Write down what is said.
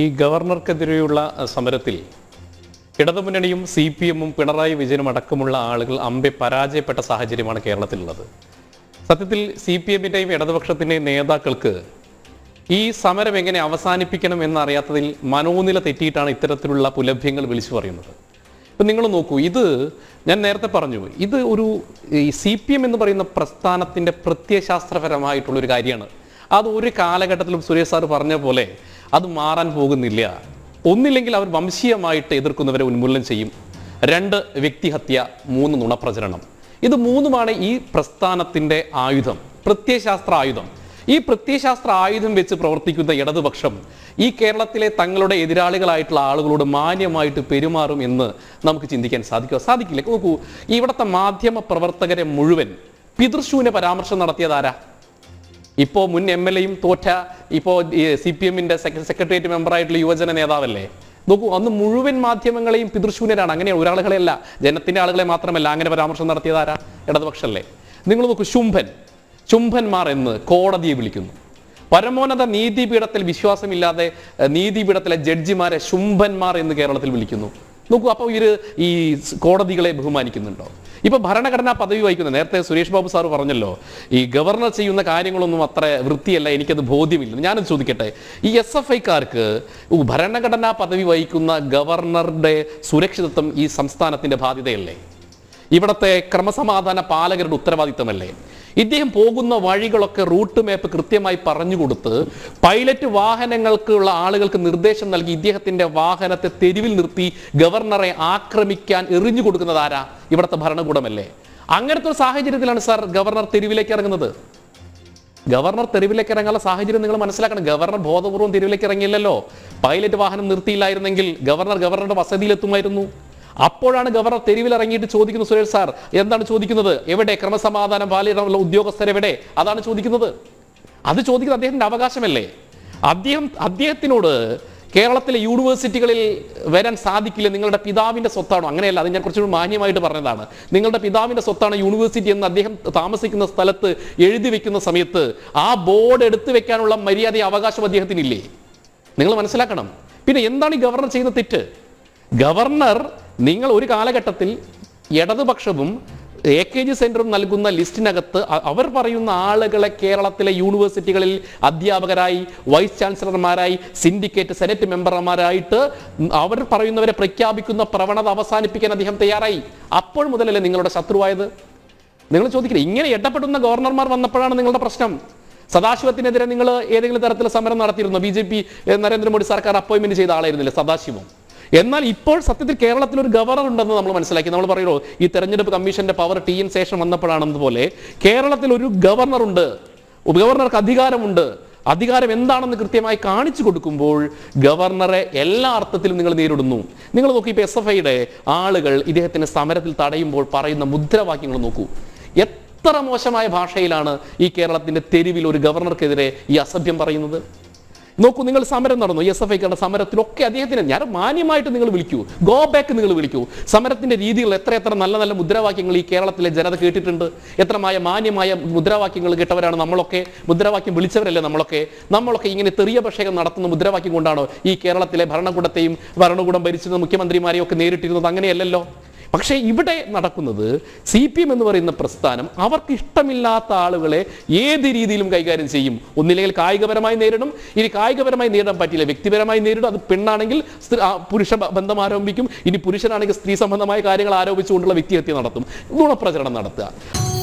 ഈ ഗവർണർക്കെതിരെയുള്ള സമരത്തിൽ ഇടതുമുന്നണിയും C P എമ്മും പിണറായി വിജയനും അടക്കമുള്ള ആളുകൾ അമ്പെ പരാജയപ്പെട്ട സാഹചര്യമാണ് കേരളത്തിലുള്ളത്. സത്യത്തിൽ സി പി എമ്മിന്റെയും ഇടതുപക്ഷത്തിന്റെയും നേതാക്കൾക്ക് ഈ സമരം എങ്ങനെ അവസാനിപ്പിക്കണം എന്നറിയാത്തതിൽ മനോനില തെറ്റിയിട്ടാണ് ഇത്തരത്തിലുള്ള പുലഭ്യങ്ങൾ വിളിച്ചു പറയുന്നത്. ഇപ്പം നിങ്ങൾ നോക്കൂ ഇത് ഞാൻ നേരത്തെ പറഞ്ഞു ഇത് ഒരു ഈ സി പി എം എന്ന് പറയുന്ന പ്രസ്ഥാനത്തിന്റെ പ്രത്യയശാസ്ത്രപരമായിട്ടുള്ളൊരു കാര്യമാണ്. അത് ഒരു കാലഘട്ടത്തിലും സുരേഷ് സാർ പറഞ്ഞ പോലെ അത് മാറാൻ പോകുന്നില്ല. ഒന്നില്ലെങ്കിൽ അവർ വംശീയമായിട്ട് എതിർക്കുന്നവരെ ഉന്മൂലനം ചെയ്യും. രണ്ട് വ്യക്തിഹത്യ. മൂന്ന് നുണപ്രചരണം. ഇത് മൂന്നുമാണ് ഈ പ്രസ്ഥാനത്തിന്റെ ആയുധം. പ്രത്യയശാസ്ത്ര ആയുധം. ഈ പ്രത്യയശാസ്ത്ര ആയുധം വെച്ച് പ്രവർത്തിക്കുന്ന ഇടതുപക്ഷം ഈ കേരളത്തിലെ തങ്ങളുടെ എതിരാളികളായിട്ടുള്ള ആളുകളോട് മാന്യമായിട്ട് പെരുമാറും എന്ന് നമുക്ക് ചിന്തിക്കാൻ സാധിക്കുക സാധിക്കില്ല. നോക്കൂ ഇവിടുത്തെ മാധ്യമ പ്രവർത്തകരെ മുഴുവൻ പിതൃശൂന്യ പരാമർശം നടത്തിയതാരാ ഇപ്പോൾ മുൻ എം എൽ എയും തോറ്റ ഇപ്പോൾ സി പി എമ്മിന്റെ സെക്രട്ടേറിയറ്റ് മെമ്പറായിട്ടുള്ള യുവജന നേതാവല്ലേ? നോക്കൂ അന്ന് മുഴുവൻ മാധ്യമങ്ങളെയും പിതൃശൂന്യരാണ്. അങ്ങനെ ഒരാളുകളെയല്ല ജനത്തിന്റെ ആളുകളെ മാത്രമല്ല. അങ്ങനെ പരാമർശം നടത്തിയതാരാ ഇടതുപക്ഷമല്ലേ നിങ്ങൾ നോക്കൂ ശുംഭൻ. ശുംഭന്മാർ എന്ന് കോടതിയെ വിളിക്കുന്നു. പരമോന്നത നീതിപീഠത്തിൽ വിശ്വാസമില്ലാതെ നീതിപീഠത്തിലെ ജഡ്ജിമാരെ ശുംഭന്മാർ എന്ന് കേരളത്തിൽ വിളിക്കുന്നു. നോക്കൂ അപ്പോൾ ഇവർ ഈ കോടതികളെ ബഹുമാനിക്കുന്നുണ്ടോ? ഇപ്പൊ ഭരണഘടനാ പദവി വഹിക്കുന്ന നേരത്തെ സുരേഷ് ബാബു സാർ പറഞ്ഞല്ലോ ഈ ഗവർണർ ചെയ്യുന്ന കാര്യങ്ങളൊന്നും അത്ര വൃത്തിയല്ല എനിക്കത് ബോധ്യമില്ല. ഞാനത് ചോദിക്കട്ടെ ഈ എസ് എഫ് ഐക്കാർക്ക് ഭരണഘടനാ പദവി വഹിക്കുന്ന ഗവർണറുടെ സുരക്ഷിതത്വം ഈ സംസ്ഥാനത്തിന്റെ ബാധ്യതയല്ലേ? ഇവിടത്തെ ക്രമസമാധാന പാലകരുടെ ഉത്തരവാദിത്തമല്ലേ? ഇദ്ദേഹം പോകുന്ന വഴികളൊക്കെ റൂട്ട് മാപ്പ് കൃത്യമായി പറഞ്ഞു കൊടുത്ത് പൈലറ്റ് വാഹനങ്ങൾക്കുള്ള ആളുകൾക്ക് നിർദ്ദേശം നൽകി ഇദ്ദേഹത്തിന്റെ വാഹനത്തെ തെരുവിൽ നിർത്തി ഗവർണറെ ആക്രമിക്കാൻ എറിഞ്ഞു കൊടുക്കുന്നത് ആരാ? ഇവിടുത്തെ ഭരണകൂടമല്ലേ. അങ്ങനത്തെ ഒരു സാഹചര്യത്തിലാണ് സാർ ഗവർണർ തെരുവിലേക്ക് ഇറങ്ങുന്നത്. ഗവർണർ തെരുവിലേക്ക് ഇറങ്ങാനുള്ള സാഹചര്യം നിങ്ങൾ മനസ്സിലാക്കണം. ഗവർണർ ബോധപൂർവം തെരുവിലേക്ക് ഇറങ്ങിയില്ലല്ലോ. പൈലറ്റ് വാഹനം നിർത്തിയില്ലായിരുന്നെങ്കിൽ ഗവർണർ ഗവർണറുടെ വസതിയിലെത്തുമായിരുന്നു. അപ്പോഴാണ് ഗവർണർ തെരുവിൽ ഇറങ്ങിയിട്ട് ചോദിക്കുന്നത് സുരേഷ് സാർ. എന്താണ് ചോദിക്കുന്നത്? എവിടെ? ക്രമസമാധാനം പാലിടാനുള്ള ഉദ്യോഗസ്ഥരെവിടെ അതാണ് ചോദിക്കുന്നത്. അത് ചോദിക്കുന്നത് അദ്ദേഹത്തിന്റെ അവകാശമല്ലേ? അദ്ദേഹം അദ്ദേഹത്തിനോട് കേരളത്തിലെ യൂണിവേഴ്സിറ്റികളിൽ വരാൻ സാധിക്കില്ല. നിങ്ങളുടെ പിതാവിന്റെ സ്വത്താണോ? അങ്ങനെയല്ല അത് ഞാൻ കുറച്ചുകൂടി മാന്യമായിട്ട് പറഞ്ഞതാണ്. നിങ്ങളുടെ പിതാവിന്റെ സ്വത്താണ് യൂണിവേഴ്സിറ്റി എന്ന് അദ്ദേഹം താമസിക്കുന്ന സ്ഥലത്ത് എഴുതി വെക്കുന്ന സമയത്ത് ആ ബോർഡ് എടുത്തു വെക്കാനുള്ള മര്യാദ അവകാശം അദ്ദേഹത്തിനില്ലേ? നിങ്ങൾ മനസ്സിലാക്കണം. പിന്നെ എന്താണ് ഈ ഗവർണർ ചെയ്യുന്ന തെറ്റ്? ഗവർണർ നിങ്ങൾ ഒരു കാലഘട്ടത്തിൽ ഇടതുപക്ഷവും എ കെ ജി സെന്ററും നൽകുന്ന ലിസ്റ്റിനകത്ത് അവർ പറയുന്ന ആളുകളെ കേരളത്തിലെ യൂണിവേഴ്സിറ്റികളിൽ അധ്യാപകരായി വൈസ് ചാൻസലർമാരായി സിൻഡിക്കേറ്റ് സെനറ്റ് മെമ്പർമാരായിട്ട് അവർ പറയുന്നവരെ പ്രഖ്യാപിക്കുന്ന പ്രവണത അവസാനിപ്പിക്കാൻ അദ്ദേഹം തയ്യാറായി. അപ്പോൾ മുതലല്ലേ നിങ്ങളുടെ ശത്രുവായത്? നിങ്ങൾ ചോദിക്കില്ല ഇങ്ങനെ ഇടപെടുന്ന ഗവർണർമാർ വന്നപ്പോഴാണ് നിങ്ങളുടെ പ്രശ്നം. സദാശിവത്തിനെതിരെ നിങ്ങൾ ഏതെങ്കിലും തരത്തിൽ സമരം നടത്തിയിരുന്നോ. ബി ജെ പി നരേന്ദ്രമോദി സർക്കാർ അപ്പോയിന്റ്മെന്റ് ചെയ്ത ആളായിരുന്നില്ലേ സദാശിവം? എന്നാൽ ഇപ്പോൾ സത്യത്തിൽ കേരളത്തിൽ ഒരു ഗവർണർ ഉണ്ടെന്ന് നമ്മൾ മനസ്സിലാക്കി. നമ്മൾ പറയുമോ ഈ തെരഞ്ഞെടുപ്പ് കമ്മീഷന്റെ പവർ ടി എൻ ശേഷം വന്നപ്പോഴാണെന്നതുപോലെ കേരളത്തിൽ ഒരു ഗവർണർ ഉണ്ട് ഗവർണർക്ക് അധികാരമുണ്ട്. അധികാരം എന്താണെന്ന് കൃത്യമായി കാണിച്ചു കൊടുക്കുമ്പോൾ ഗവർണറെ എല്ലാ അർത്ഥത്തിലും നിങ്ങൾ നേരിടുന്നു. നിങ്ങൾ നോക്കി ഇപ്പൊ എസ് എഫ് ഐയുടെ ആളുകൾ ഇദ്ദേഹത്തിന് സമരത്തിൽ തടയുമ്പോൾ പറയുന്ന മുദ്രാവാക്യങ്ങൾ നോക്കൂ. എത്ര മോശമായ ഭാഷയിലാണ് ഈ കേരളത്തിന്റെ തെരുവിൽ ഒരു ഗവർണർക്കെതിരെ ഈ അസഭ്യം പറയുന്നത്? നോക്കൂ നിങ്ങൾ സമരം നടന്നു എസ് എഫ് ഐക്കാരുടെ സമരത്തിലൊക്കെ അദ്ദേഹത്തിന് ഞാൻ മാന്യമായിട്ട് നിങ്ങൾ വിളിക്കൂ ഗോ ബാക്ക് നിങ്ങൾ വിളിക്കൂ. സമരത്തിന്റെ രീതികൾ എത്ര എത്ര നല്ല നല്ല മുദ്രാവാക്യങ്ങൾ ഈ കേരളത്തിലെ ജനത കേട്ടിട്ടുണ്ട്. എത്രമായ മാന്യമായ മുദ്രാവാക്യങ്ങൾ കേട്ടവരാണ് നമ്മളൊക്കെ മുദ്രാവാക്യം വിളിച്ചവരല്ലേ നമ്മളൊക്കെ. നമ്മളൊക്കെ ഇങ്ങനെ തെറിയ തെറിയഭിഷേകം നടത്തുന്ന മുദ്രാവാക്യം കൊണ്ടാണോ ഈ കേരളത്തിലെ ഭരണകൂടത്തെയും ഭരണകൂടം ഭരിച്ചിരുന്ന മുഖ്യമന്ത്രിമാരെയും ഒക്കെ നേരിട്ടിരുന്നത്? അങ്ങനെയല്ലല്ലോ. പക്ഷേ ഇവിടെ നടക്കുന്നത് സി പി എം എന്ന് പറയുന്ന പ്രസ്ഥാനം അവർക്ക് ഇഷ്ടമില്ലാത്ത ആളുകളെ ഏത് രീതിയിലും കൈകാര്യം ചെയ്യും. ഒന്നില്ലെങ്കിൽ കായികപരമായി നേരിടും. ഇനി കായികപരമായി നേരിടാൻ പറ്റില്ല. വ്യക്തിപരമായി നേരിടും. അത് പെണ്ണാണെങ്കിൽ പുരുഷ ബന്ധം ആരംഭിക്കും. ഇനി പുരുഷനാണെങ്കിൽ സ്ത്രീ സംബന്ധമായ കാര്യങ്ങൾ ആരോപിച്ചുകൊണ്ടുള്ള വ്യക്തിഹത്യ നടത്തും. ഗുണപ്രചരണം നടത്തുക.